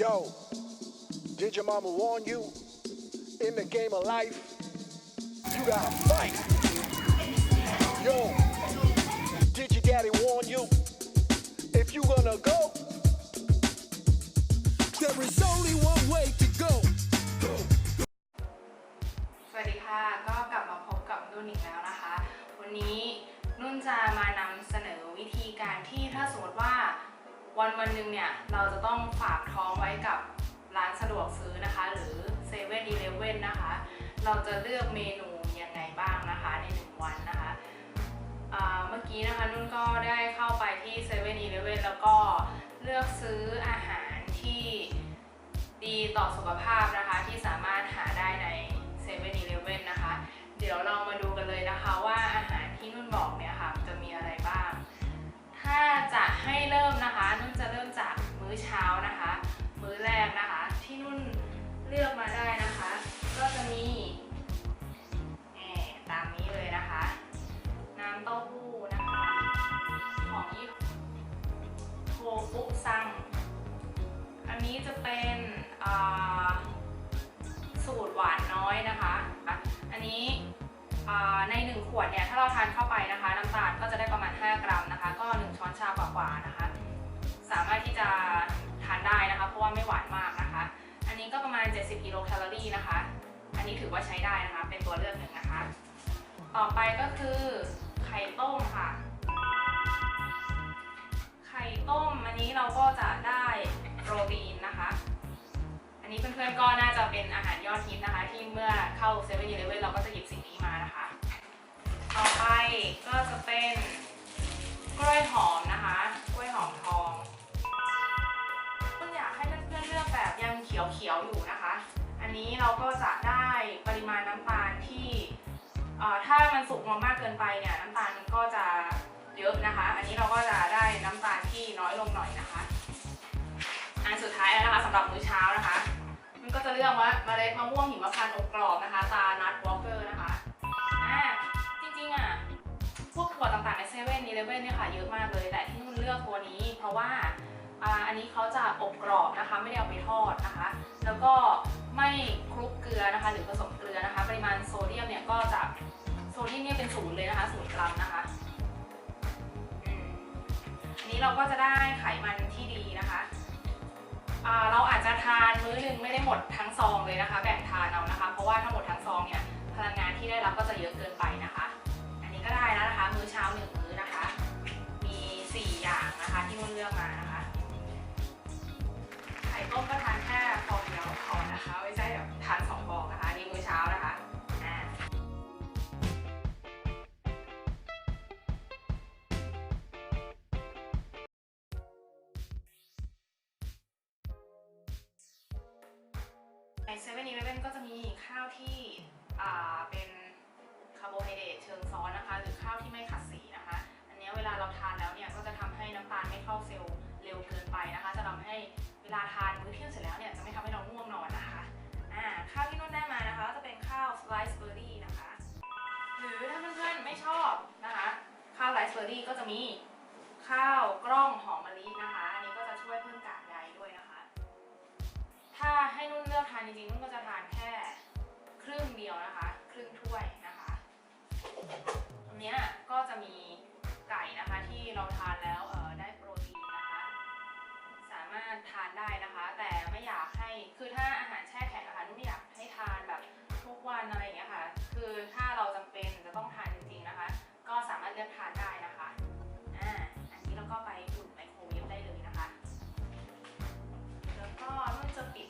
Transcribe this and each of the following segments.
Yo, did your mama warn you? In the game of life, you gotta fight. Yo, did your daddy warn you? If you gonna go, there is only one way to go. สวัสดีค่ะ ก็กลับมาพบกับนุ่นอีกแล้วนะคะ วันนี้นุ่นจะมานำเสนอวิธีการที่ถ้าสมมติว่า วันวันหนึ่งเนี่ยเราจะต้องฝากท้องไว้กับร้านสะดวกซื้อนะคะ หรือ7 e เ e ่ e อนะคะ เราจะเลือกเมนูยังไงบ้างนะคะในหนึ่งวันนะคะเมื่อกี้นะคะนุ่นก็ได้เข้าไปที่7 e เ e ่ e อแล้วก็เลือกซื้ออาหารที่ดีต่อสุขภาพนะคะ ที่สามารถหาได้ใน7 e เ e ่ e นะคะ เดี๋ยวเรามาดูกันเลยนะคะว่าอาหารที่นุ่นบอก ถ้าจะให้เริ่มนะคะ นุ่นจะเริ่มจากมื้อเช้านะคะ มื้อแรกนะคะ ที่นุ่นเลือกมาได้นะคะ ก็จะมีแหมตามนี้เลยนะคะ น้ำเต้าหู้นะคะ ของยี่โทฟุซัง อันนี้จะเป็นอ่าสูตรหวานน้อยนะคะ อันนี้ ใน 1 ขวดเนี่ยถ้าเราทานเข้าไปนะคะน้ำตาลก็จะได้ประมาณ 5 กรัมนะคะ ก็ 1 ช้อนชากว่าๆนะคะ สามารถที่จะทานได้นะคะ เพราะว่าไม่หวานมากนะคะ อันนี้ก็ประมาณ 70กิโลแคลอรี่นะคะ อันนี้ถือว่าใช้ได้นะคะ เป็นตัวเลือกหนึ่งนะคะ ต่อไปก็คือไข่ต้มค่ะ ไข่ต้มอันนี้เราก็จะได้โปรตีนนะคะอันนี้เพื่อนๆก็น่าจะเป็นอาหารยอดฮิตนะคะ ที่เมื่อเข้าเซเว่นอีเลเว่นเราก็จะหยิบสิ่งนี้ ต่อไปก็จะเป็นกล้วยหอมนะคะ กล้วยหอมทองคุณอยากให้เพื่อนๆเลือกแบบยังเขียวๆอยู่นะคะ อันนี้เราก็จะได้ปริมาณน้ำตาลที่ถ้ามันสุกมามากเกินไปเนี่ยน้ำตาลมันก็จะเยอะนะคะ อันนี้เราก็จะได้น้ำตาลที่น้อยลงหน่อยนะคะ อันสุดท้ายแล้วนะคะสำหรับมื้อเช้านะคะ มันก็จะเลือกว่าเมล็ดมะม่วงหิมพานต์อบกรอบนะคะ ตานัทวอลเกอร์นะคะ ริงๆอะพวกถั่วต่างๆในเซเว่นอีเลเว่นเนี่ยค่ะเยอะมากเลยแต่ที่นุ่นเลือกตัวนี้ เพราะว่าอันนี้เขาจะอบกรอบนะคะ ไม่ได้เอาไปทอดนะคะ แล้วก็ไม่คลุกเกลือนะคะ หรือผสมเกลือนะคะ ปริมาณโซเดียมเนี่ยก็จะโซเดียมเนี่ยเป็นศูนย์เลยนะคะศูนย์กรัมนะคะอันนี้เราก็จะได้ไขมันที่ดีนะคะเราอาจจะทานมื้อหนึ่งไม่ได้หมดทั้งซองเลยนะคะ แบ่งทานเอานะคะ เพราะว่าถ้าหมดทั้งซองเนี่ยพลังงานที่ได้รับก็จะเยอะเกินไปนะคะ ได้แล้วนะคะ มื้อเช้าหนึ่งมื้อนะคะ มี 4 อย่างนะคะที่นุ่นเลือกมานะคะ ไข่ต้มก็ทานแค่ฟองเดียวพอนะคะ ไม่ใช่แบบทานสองฟองนะคะนี่มื้อเช้านะคะในเซเว่นอีเลฟเว่นก็จะมีข้าวที่เป็น คาร์โบไฮเดรตเชิงซ้อนนะคะ หรือข้าวที่ไม่ขัดสีนะคะ อันนี้เวลาเราทานแล้วเนี่ยก็จะทำให้น้ำตาลไม่เข้าเซลล์เร็วเกินไปนะคะ จะทำให้เวลาทานมื้อเที่ยงเสร็จแล้วเนี่ยจะไม่ทำให้เราง่วงนอนนะคะอ่าข้าวที่นุ่นได้มานะคะก็จะเป็นข้าวสไลซ์เบอร์รี่นะคะ หรือถ้าเพื่อนๆไม่ชอบนะคะข้าวไรซ์เบอร์รี่ก็จะมีข้าวกล้องหอมมะลินะคะ อันนี้ก็จะช่วยเพิ่มกากใยด้วยนะคะ ถ้าให้นุ่นเลือกทานจริงๆนุ่นก็จะทานแค่ครึ่งเดียวนะคะ ครึ่งถ้วย นะคะอันเนี้ยก็จะมีไก่นะคะที่เราทานแล้วได้โปรตีนนะคะ สามารถทานได้นะคะ แต่ไม่อยากให้คือถ้าอาหารแช่แข็งนะคะนุ่นไม่อยากให้ทานแบบทุกวันอะไรอย่างเงี้ยค่ะ คือถ้าเราจำเป็นจะต้องทานจริงๆนะคะ ก็สามารถเลือกทานได้นะคะอ่าอันนี้เราก็ไปอุ่นไมโครเวฟได้เลยนะคะ แล้วก็นุ่นจะปิด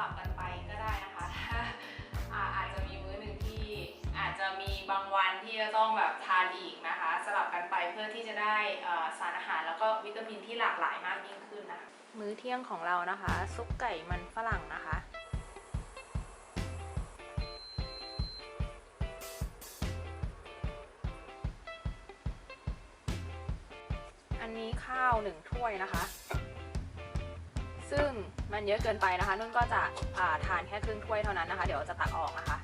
ลับกันไปก็ได้นะคะถ้าอาอาจจะมีมื้อหนึ่งที่อาจจะมีบางวันที่จะต้องแบบทานอีกนะคะ สลับกันไปเพื่อที่จะได้เอ่อสารอาหารแล้วก็วิตามินที่หลากหลายมากยิ่งขึ้นนะคะมื้อเที่ยงของเรานะคะ ซุปไก่มันฝรั่งนะคะ อันนี้ข้าวหนึ่งถ้วยนะคะ ซึ่งมันเยอะเกินไปนะคะนุ่นก็จะาทานแค่ครึ่งถ้วยเท่านั้นนะคะ เดี๋ยวจะตักออกนะคะ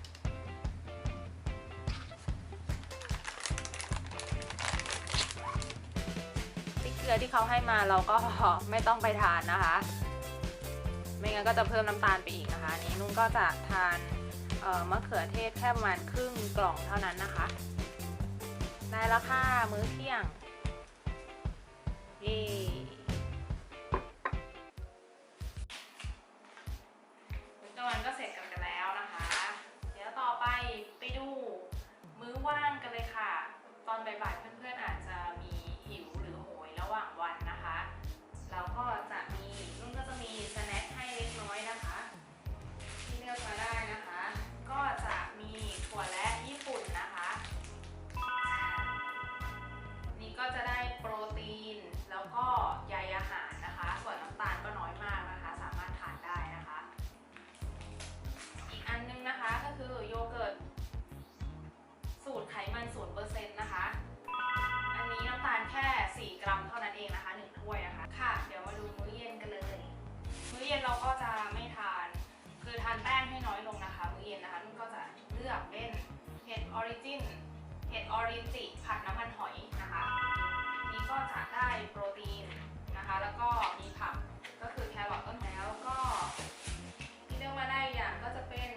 พริกเกลือที่เขาให้มาเราก็ไม่ต้องไปทานนะคะ ไม่งั้นก็จะเพิ่มน้ำตาลไปอีกนะคะนี้นุ่นก็จะทานมะเขือเทศแค่ประมาณครึ่งกล่องเท่านั้นนะคะได้แล้วค่ะมื้อเที่ยงเย้ เลยค่ะ ตอนบ่ายๆเพื่อนๆอาจจะมีหิวหรือโหยระหว่างวันนะคะเราก็จะมีนุ่นก็จะมีสแน็คให้เล็กน้อยนะคะ ที่เลือกมาได้านแป้งให้น้อยลงนะคะมื้อเย็นนะคะนุ่นก็จะเลือกเป็นเห็ดออริจินเห็ดออรินจิผัดน้ำมันหอยนะคะ นี่ก็จะได้โปรตีนนะคะ แล้วก็มีผักก็คือแครอทต้นแล้วก็ที่เลือกมาได้อย่างก็จะเป็น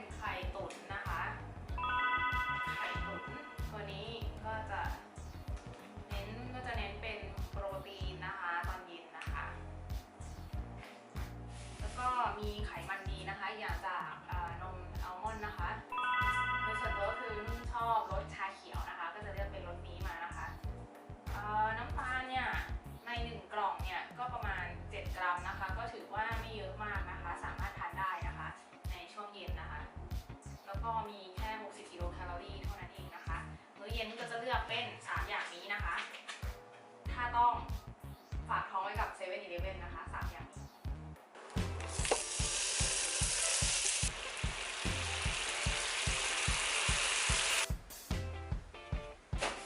ก็มีแค่ 60 กิโลแคลอรี่เท่านั้นเองนะคะ มื้อเย็นก็จะเลือกเป็น 3 อย่างนี้นะคะ ถ้าต้องฝากท้องไว้กับ7 e เ e ่ e อนะคะ 3 อย่างนี้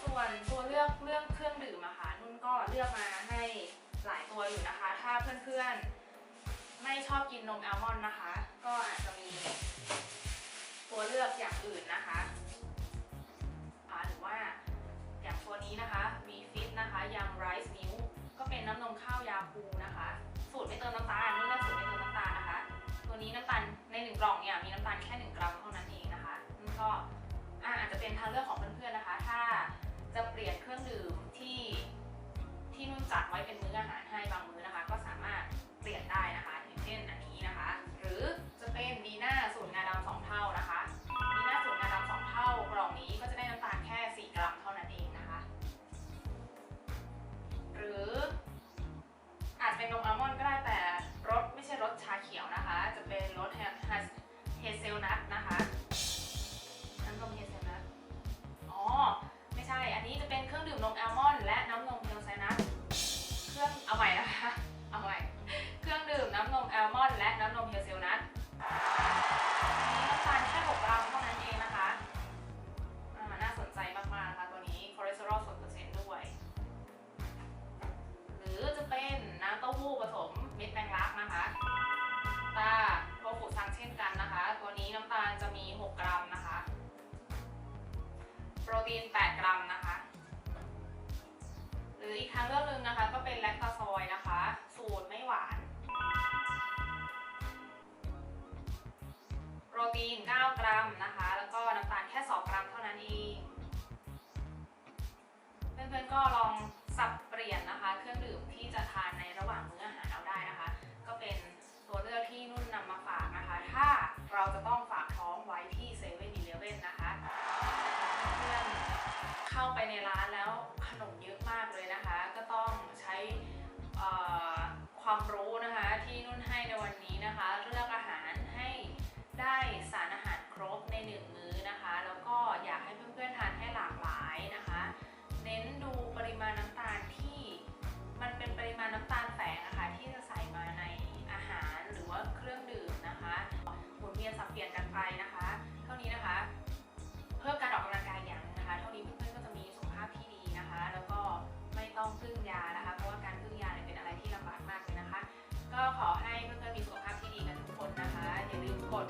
ส่วนตัวเลือกเรื่องเครื่องดื่มอะค่ะนุ่นก็เลือกมาให้หลายตัวอยู่นะคะ ถ้าเพื่อนๆไม่ชอบกินนมแอลมอนด์นะคะ อย่างอื่นนะคะหรือว่าอย่างตัวนี้นะคะ v fit นะคะยัง rice milk ก็เป็นน้ำนมข้าวยาคูนะคะ สูตรไม่เติมน้ำตาลนุ่นเลือกสูตรไม่เติมน้ำตาลนะคะ ตัวนี้น้ำตาลในหนึ่งกล่องเนี่ยมีน้ำตาลแค่หนึ่งกรัมเท่านั้นเองนะคะนุ่นก็อะอาจจะเป็นทางเลือกของเพื่อนๆนะคะ ถ้าจะเปลี่ยนเครื่องดื่มที่ที่นุ่นจัดไว้เป็นมื้ออาหารให้บางมื้อนะคะ เป็นรสเฮเซลนัทนะคะ ทางเลือกหนึ่งนะคะ ก็เป็นแลคตาซอยนะคะ สูตรไม่หวาน โปรตีน 9 กรัมนะคะ แล้วก็น้ำตาลแค่ 2 กรัมเท่านั้นเอง เพื่อนๆก็ลองสับเปลี่ยนนะคะ เครื่องดื่มที่จะทานในระหว่างมื้ออาหารเอาได้นะคะ ก็เป็นตัวเลือกที่นุ่นนำมาฝากนะคะ ถ้าเราจะต้องฝากท้องไว้ที่เซเว่นอีเลเว่นนะคะ เพื่อนเข้าไปในร้านแล้วข ความรู้นะคะที่นุ่นให้ในวันนี้นะคะเลือกอาหารให้ได้สารอาหารครบในหนึ่งมื้อนะคะ แล้วก็อยากให้เพื่อนๆทานให้หลากหลายนะคะ เน้นดูปริมาณน้ำตาลที่มันเป็นปริมาณน้ำตาลแฝงนะคะที่จะใส่มาในอาหารหรือว่าเครื่องดื่มนะคะหมุนเวียนสับเปลี่ยนกันไปนะคะ เท่านี้นะคะ เพิ่มการออกกำลังกายอย่างหนึงนะคะ เท่านี้เพื่อนๆก็จะมีสุขภาพที่ดีนะคะ แล้วก็ไม่ต้องพึ่งยา ก็ขอให้เพื่อนๆมีสุขภาพที่ดีกันทุกคนนะคะ อย่าลืมกด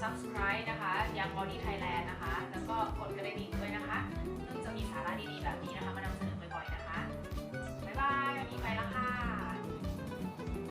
subscribe นะคะยัง Body Thailand นะคะ แล้วก็กดกระดิ่งด้วยนะคะซึ่งจะมีสาระดีๆแบบนี้นะคะมานำเสนอ